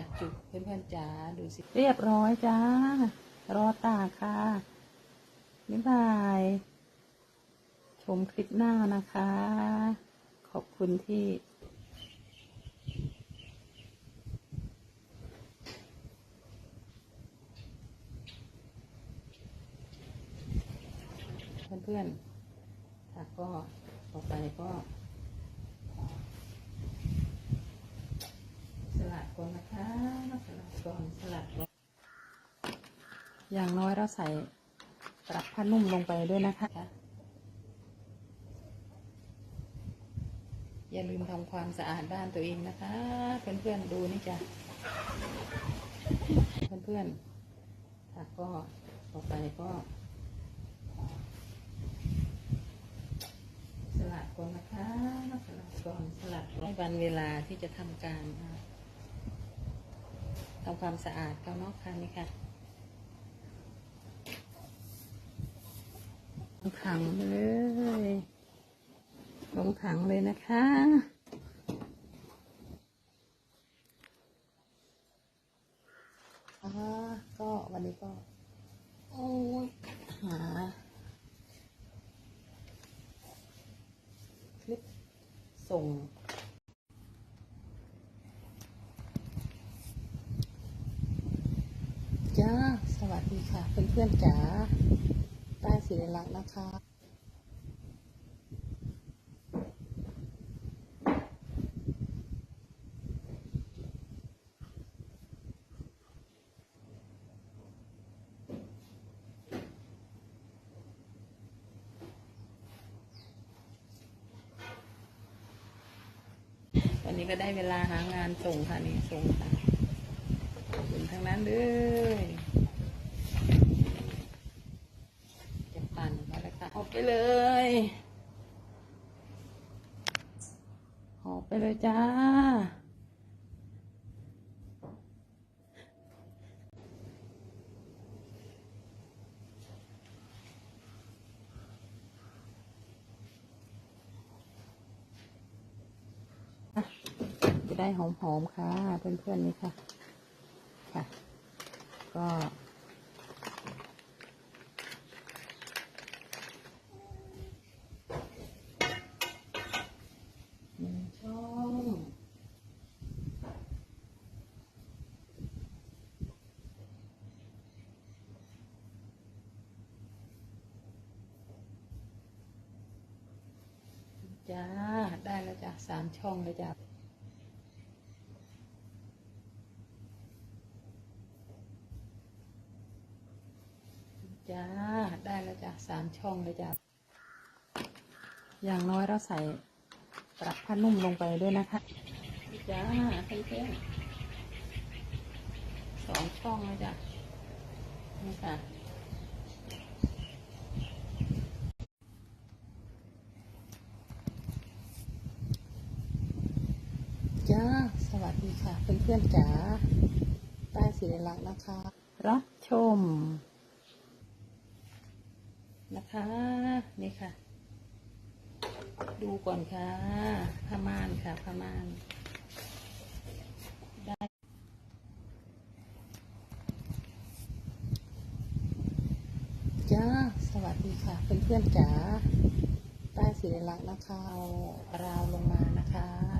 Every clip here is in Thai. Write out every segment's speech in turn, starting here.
ค่ะจุกเพื่อนๆจ๋าดูสิ เรียบร้อยจ้า รอตากค่ะ บ๊ายบาย ชมคลิปหน้านะคะ ขอบคุณที่เพื่อนๆค่ะก็ต่อไปก็ สลัดก่อนนะคะสลัด ก่อนสลัดก่อนอย่างน้อยเราใส่ปรับผ้านุ่มลงไปด้วยนะคะ อย่าลืมทำความสะอาดบ้านตัวเองนะคะ เพื่อนๆดูนี่จ้ะ เพื่อนๆค่ะก็ต่อไปก็สลัดก่อนนะคะสลัดก่อนสลัดให้วันเวลาที่จะทำการอ่า ทำความสะอาดเขาเนอกค่ะนี่ค่ะลงถังเลยลงถังเลยนะคะอาก็วันนี้ก็โอ้ยหาคลิปส่ง จ้า สวัสดีค่ะ เพื่อนๆจ๋าใต้ศิริลักษณ์นะคะ วันนี้ก็ได้เวลาหางานส่งค่ะนี่ส่งค่ะส่งทั้งนั้นเลยจะปั่นมาแล้วค่ะ ออกไปเลยออกไปเลยจ้า จะได้หอมๆค่ะ เพื่อนๆนี่ค่ะ ค่ะ ก็ หนึ่งช่อง จ้า ได้แล้วจ้ะสามช่องเลยจ้ะจ้า ได้แล้วจ้ะสามช่องเลยจ้ะอย่างน้อยเราใส่ปรับผ้านุ่มลงไปด้วยนะคะจ้าเพื่อนสองช่องเลยจ้ะนี่ค่ะ จ้า สวัสดีค่ะ เพื่อนๆจ๋าใต้ศิริลักษณ์นะคะ รับชม นะคะ นี่ค่ะ ดูก่อนค่ะผ้าม่านค่ะผ้าม่านได้จ้า สวัสดีค่ะ เพื่อนๆจ๋าใต้ศิริลักษณ์นะคะเอาราวลงมานะคะแล้วก็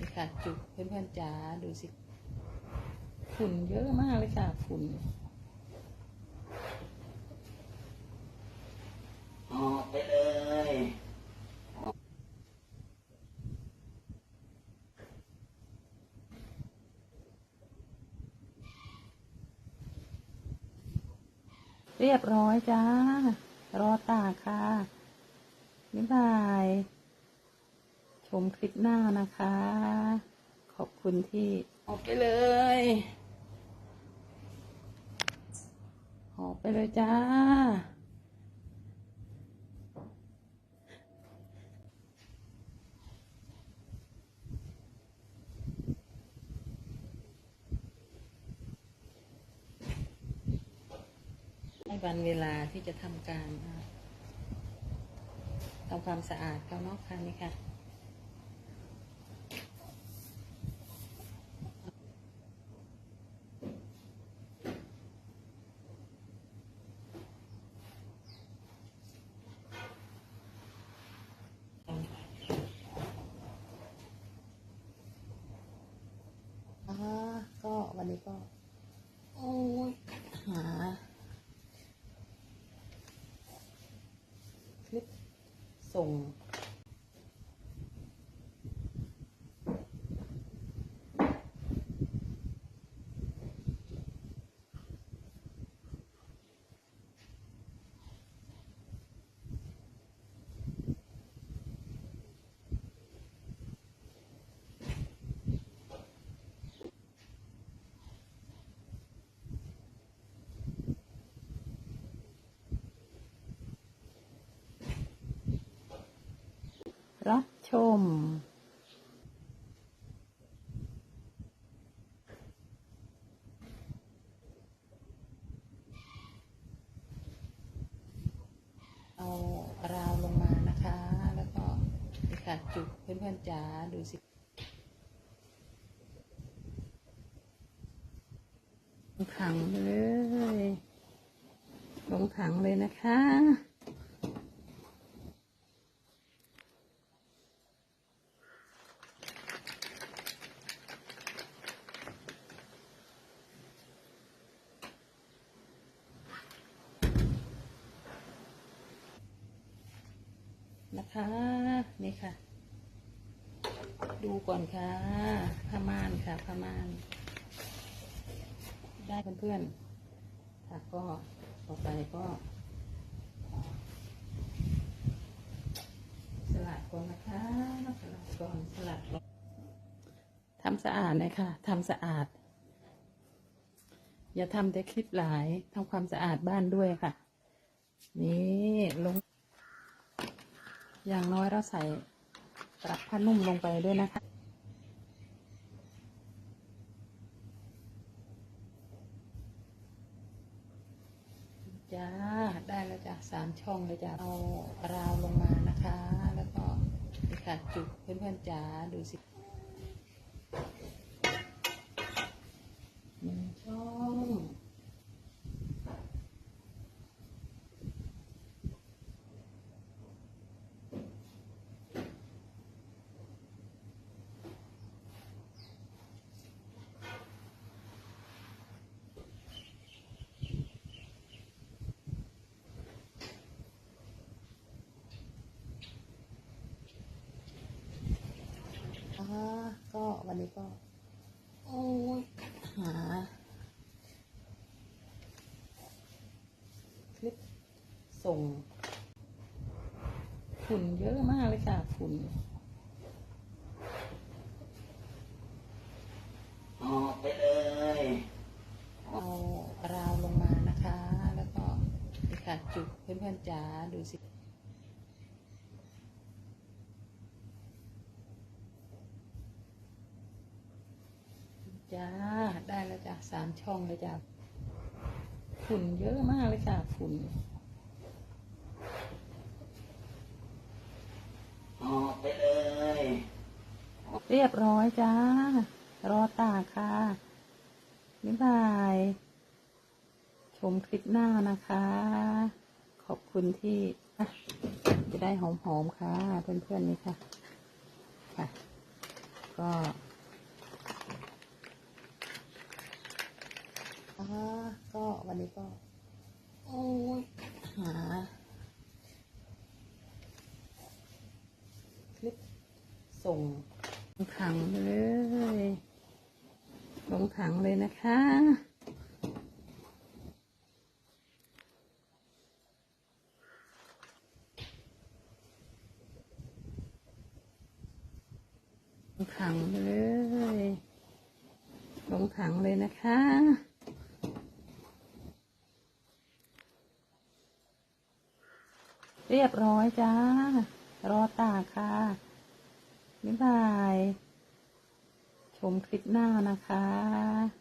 นี่ค่ะ จุกเพื่อนๆจ๋าดูสิ ฝุ่นเยอะมากเลยค่ะ ฝุ่นออกไปเลยเรียบร้อยจ้า รอตากค่ะ บ๊ายบาย ชมคลิปหน้านะคะ ขอบคุณที่ออกไปเลยออกไปเลยจ้า ให้วันเวลาที่จะทำการทำความสะอาดเขาเนอกค่ะนี่ค่ะ วันนี้ก็ โอ้ยหา คลิป ส่ง รับ ชม เอาราวลงมานะคะ แล้วก็นี่ค่ะจุกเพื่อนๆจ๋าดูสิลงถังเลย ลงถังเลยนะคะ คะ นี่ค่ะ ดูก่อนค่ะผ้าม่านค่ะผ้าม่าน ได้เพื่อนๆค่ะก็ต่อไปก็สลัดก่อนนะคะสลัดก่อนสลัดลงทำสะอาดเลยค่ะทำสะอาด อย่าทำแต่คลิปหลายทำความสะอาดบ้านด้วยค่ะ นี่ลง อย่างน้อยเราใส่ปรับผ้านุ่มลงไปด้วยนะคะ จ้า ได้แล้วจ้ะสามช่องเลยจ้ะเอาราวลงมานะคะ แล้วก็ค่ะจุกเพื่อนๆจ๋าดูสิหนึ่งช่อง อ่า ก็วันนี้ก็โอ้ยหาคลิปส่ง ฝุ่นเยอะมากเลยค่ะ ฝุ่นออกไปเลยเอาราวลงมานะคะ แล้วก็นี่ค่ะจุกเพื่อนๆจ๋าดูสิ จ้า ได้แล้วจ้ะ สามช่องเลยจ้ะฝุ่นเยอะมากเลยค่ะฝุ่นออกไปเลย เรียบร้อยจ้า รอตากค่ะบ๊ายบาย ชมคลิปหน้านะคะ ขอบคุณที่อะจะได้หอมๆค่ะ เพื่อนๆนี่ค่ะ ค่ะ ก็ อ่าก็วันนี้ก็หาคลิปส่งลงถังเลยลงถังเลยนะคะลงถังเลยลงถังเลยนะคะ เรียบร้อยจ้า รอตากค่ะ บ๊ายบาย ชมคลิปหน้านะคะ